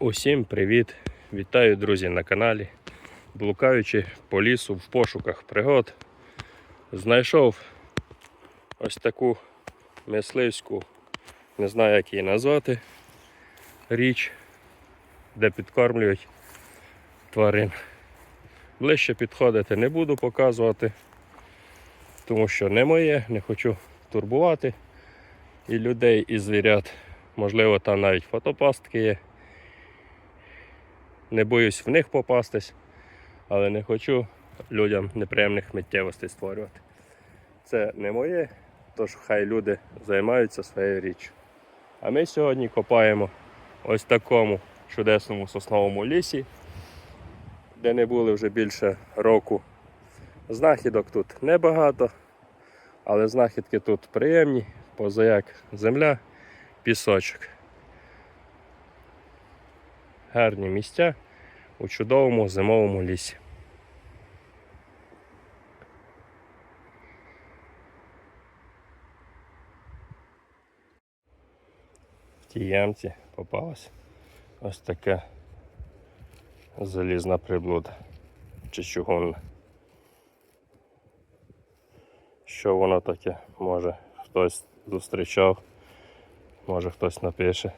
Усім привіт! Вітаю, друзі, на каналі. Блукаючи по лісу в пошуках пригод, знайшов ось таку мисливську, не знаю як її назвати, річ, де підкормлюють тварин. Ближче підходити не буду показувати, тому що не моє, не хочу турбувати і людей, і звірят. Можливо, там навіть фотопастки є. Не боюсь в них попастись, але не хочу людям неприємних миттєвостей створювати. Це не моє, тож хай люди займаються своєю річчю. А ми сьогодні копаємо ось такому чудесному сосновому лісі, де не були вже більше року. Знахідок тут небагато, але знахідки тут приємні, позаяк земля, пісочок гарні місця у чудовому зимовому лісі. В тій ямці попалась ось така залізна приблуда чи чугунна. Що воно таке? Може хтось зустрічав, може хтось напише.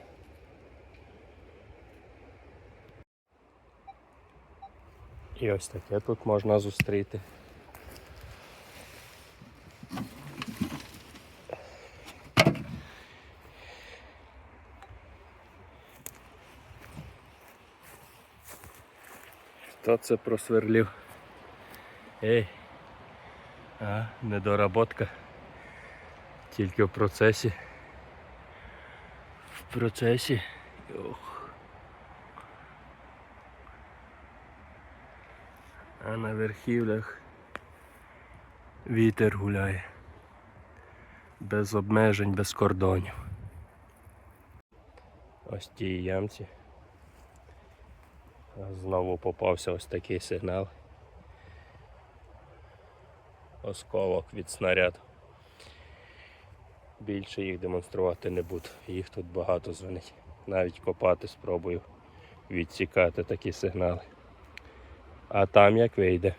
І ось таке тут можна зустріти. Хто це просверлив? Ей, а, недоработка. Тільки в процесі. В процесі. Ох. А на верхівлях вітер гуляє. Без обмежень, без кордонів. Ось тій ямці. Знову попався ось такий сигнал. Осколок від снаряду. Більше їх демонструвати не буду. Їх тут багато дзвонить. Навіть копати спробую відсікати такі сигнали а там як вийде.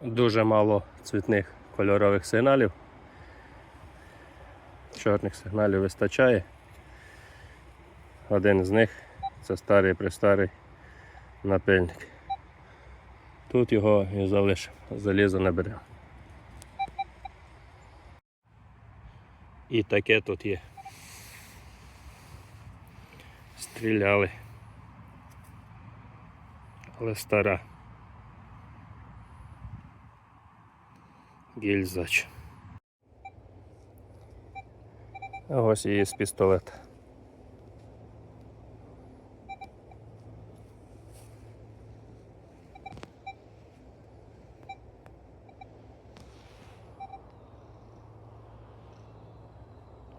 Дуже мало цвітних кольорових сигналів чорних сигналів вистачає. Один з них це старий престарий напильник. Тут його і залишимо, залізо не беремо. І таке тут є. Стріляли. Але стара. Гільзач. А ось її з пістолета.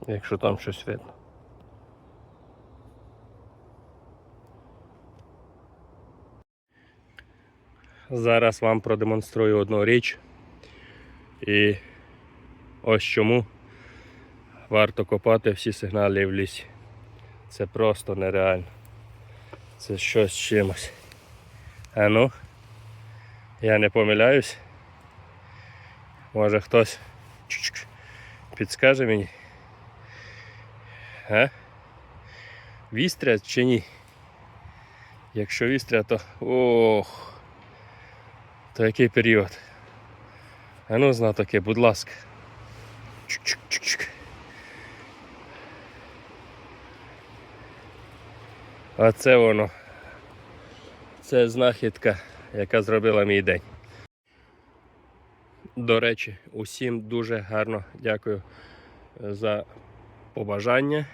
Якщо там щось видно. Зараз вам продемонструю одну річ. І ось чому варто копати всі сигнали в лісі. Це просто нереально. Це щось чимось. А ну, я не помиляюсь. Може хтось підскаже мені. А? Вістря чи ні? Якщо вістря, то ох, то який період? А ну знатоки, будь ласка. Чук-чук-чук-чук. А це воно. Це знахідка, яка зробила мій день. До речі, усім дуже гарно дякую за побажання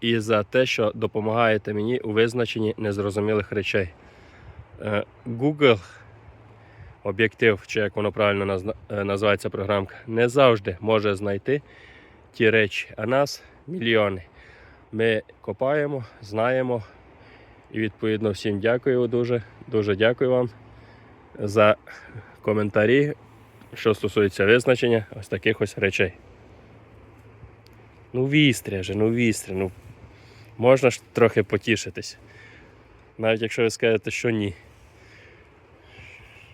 і за те, що допомагаєте мені у визначенні незрозумілих речей. Е, Google об'єктив, чи як воно правильно е, називається програмка, не завжди може знайти ті речі, а нас мільйони. Ми копаємо, знаємо. І відповідно всім дякую дуже. Дуже дякую вам за коментарі, що стосується визначення ось таких ось речей. Ну, вістря же, ну вістря, ну можна ж трохи потішитись. Навіть якщо ви скажете, що ні.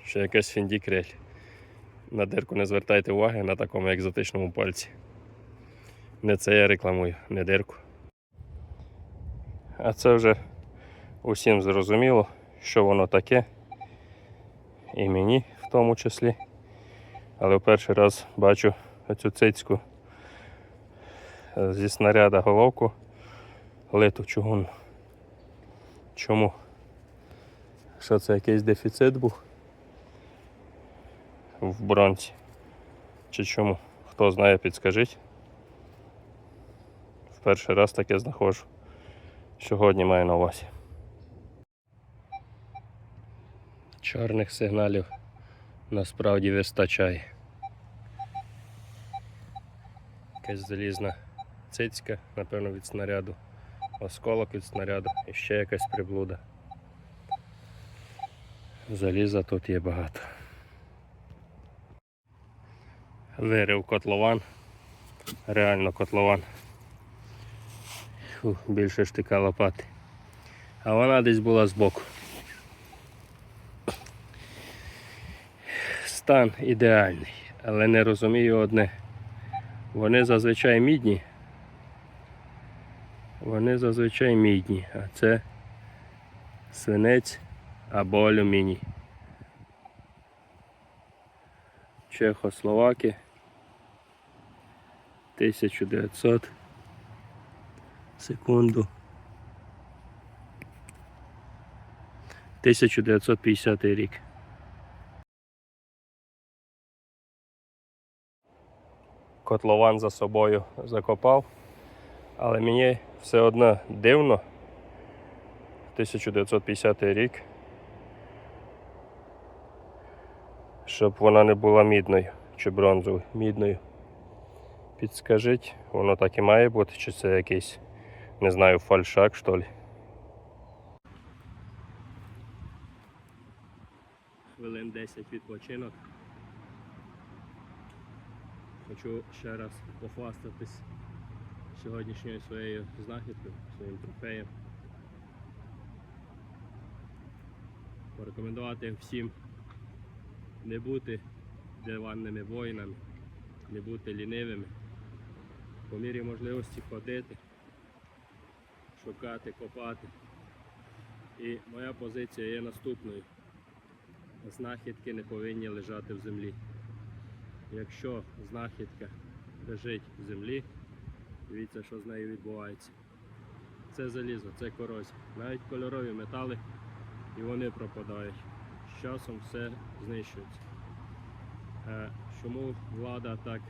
Що якась фіндікрель. На дирку не звертайте уваги на такому екзотичному пальці. Не це я рекламую, не дирку. А це вже усім зрозуміло, що воно таке. І мені в тому числі. Але в перший раз бачу оцю цицьку е, зі снаряда головку литу чугунну. Чому? Що це якийсь дефіцит був в бронці? Чи чому? Хто знає, підскажіть. В перший раз таке знаходжу. Сьогодні маю на увазі. Чорних сигналів насправді вистачає. Якась залізна цицька, напевно, від снаряду, осколок від снаряду і ще якась приблуда. Заліза тут є багато. Вирив котлован. Реально котлован. Фу, більше штика лопати. А вона десь була збоку. Стан ідеальний, але не розумію одне. Вони зазвичай мідні. Вони зазвичай мідні, а це свинець або алюміній. Чехословаки 1900 секунду 1950 рік. Котлован за собою закопав, але мені все одно дивно 1950 рік, щоб вона не була мідною чи бронзовою, мідною. Підскажіть, воно так і має бути, чи це якийсь, не знаю, фальшак, що ли. Хвилин 10 відпочинок. Хочу ще раз похвастатись сьогоднішньою своєю знахідкою, своїм трофеєм. Порекомендувати всім не бути диванними воїнами, не бути лінивими, по мірі можливості ходити, шукати, копати. І моя позиція є наступною. Знахідки не повинні лежати в землі. Якщо знахідка лежить в землі, дивіться, що з нею відбувається. Це залізо, це корозія. Навіть кольорові метали і вони пропадають. З часом все знищується. Е, Чому влада так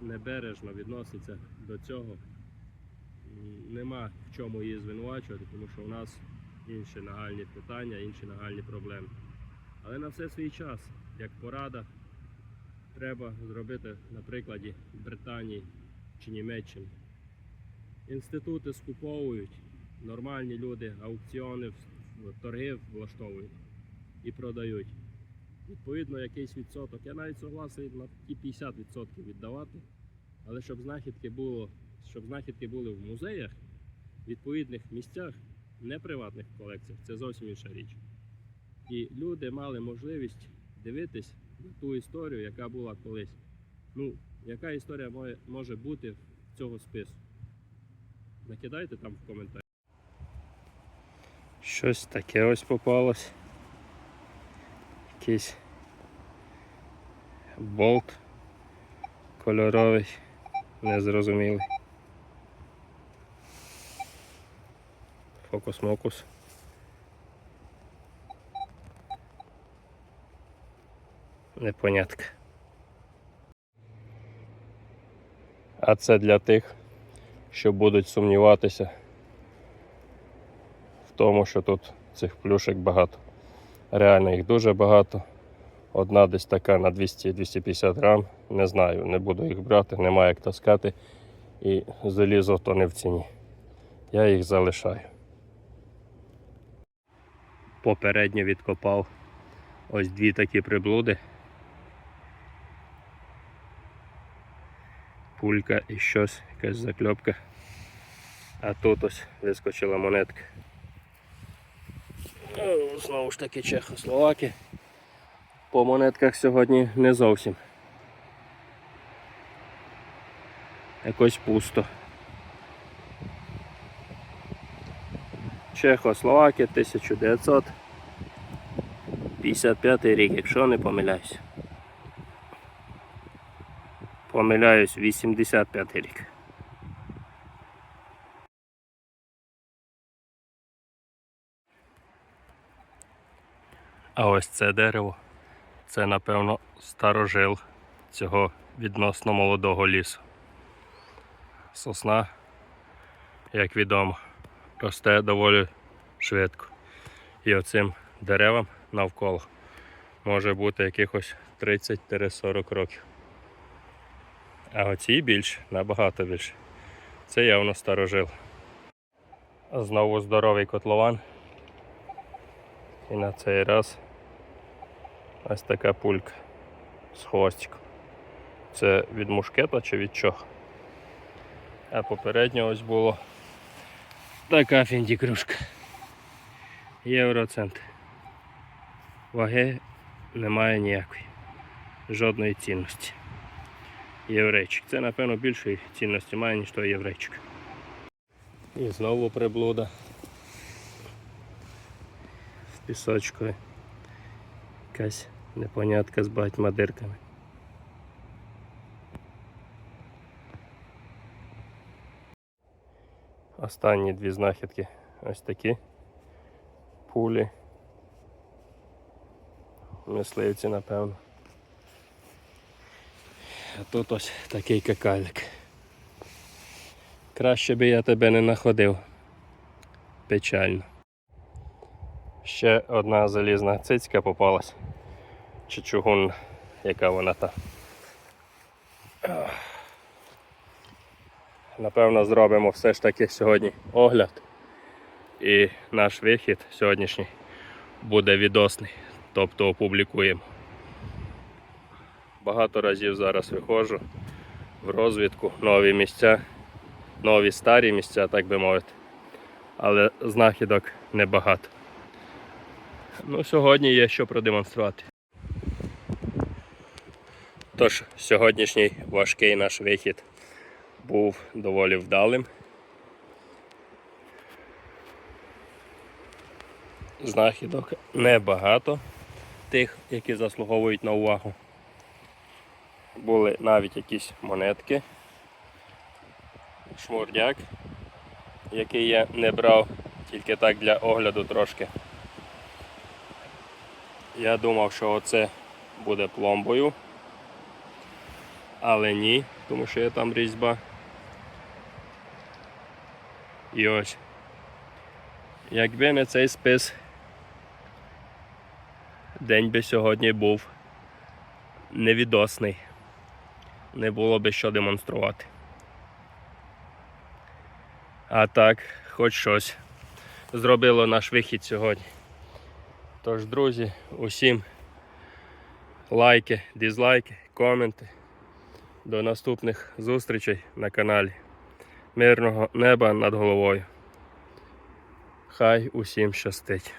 небережно відноситься до цього? Нема в чому її звинувачувати, тому що у нас інші нагальні питання, інші нагальні проблеми. Але на все свій час, як порада, треба зробити на прикладі Британії чи Німеччини. Інститути скуповують, нормальні люди, аукціони, торги влаштовують і продають. Відповідно, якийсь відсоток. Я навіть согласний на ті 50% віддавати, але щоб знахідки було, щоб знахідки були в музеях, відповідних місцях, не приватних колекціях, це зовсім інша річ. І люди мали можливість дивитись на ту історію, яка була колись. Ну, яка історія може, бути в цього спису? Накидайте там в коментарі. Щось таке ось попалось. Якийсь болт кольоровий, незрозумілий. Фокус-мокус. Непонятка. А це для тих, що будуть сумніватися в тому, що тут цих плюшек багато. Реально їх дуже багато. Одна десь така на 200-250 грам. Не знаю, не буду їх брати, немає як таскати. І залізо то не в ціні. Я їх залишаю. Попередньо відкопав ось дві такі приблуди. Пулька і щось, якась закльопка. А тут ось вискочила монетка. Знову ж таки Чехословаки. По монетках сьогодні не зовсім. Якось пусто. Чехословаки 1955 рік, якщо не помиляюсь. Помиляюсь, 85 рік. А ось це дерево. Це, напевно, старожил цього відносно молодого лісу. Сосна, як відомо, росте доволі швидко. І оцим деревам навколо може бути якихось 30-40 років. А оці більше, набагато більше. Це явно старожил. Знову здоровий котлован. І на цей раз ось така пулька з хвостиком. Це від мушкета чи від чого? А попередньо ось було така фіндікрушка. Євроцент. Ваги немає ніякої. Жодної цінності. Єврейчик. Це, напевно, більшої цінності має, ніж той єврейчик. І знову приблуда. З пісочкою. Якась непонятка з багатьма дирками. Останні дві знахідки ось такі пулі. Мисливці, напевно. А тут ось такий какалик. Краще би я тебе не находив. Печально. Ще одна залізна цицька попалась. Чи чугун, яка вона та. Напевно, зробимо все ж таки сьогодні огляд. І наш вихід сьогоднішній буде відосний, тобто опублікуємо. Багато разів зараз виходжу в розвідку, нові місця, нові старі місця, так би мовити. Але знахідок небагато. Ну, сьогодні є що продемонструвати. Тож, сьогоднішній важкий наш вихід був доволі вдалим. Знахідок небагато тих, які заслуговують на увагу. Були навіть якісь монетки, шмурдяк, який я не брав тільки так для огляду трошки. Я думав, що оце буде пломбою, але ні, тому що є там різьба. І ось. Якби не цей спис, день би сьогодні був невідосний. Не було би що демонструвати. А так, хоч щось зробило наш вихід сьогодні. Тож, друзі, усім лайки, дизлайки, коменти. До наступних зустрічей на каналі. Мирного неба над головою. Хай усім щастить.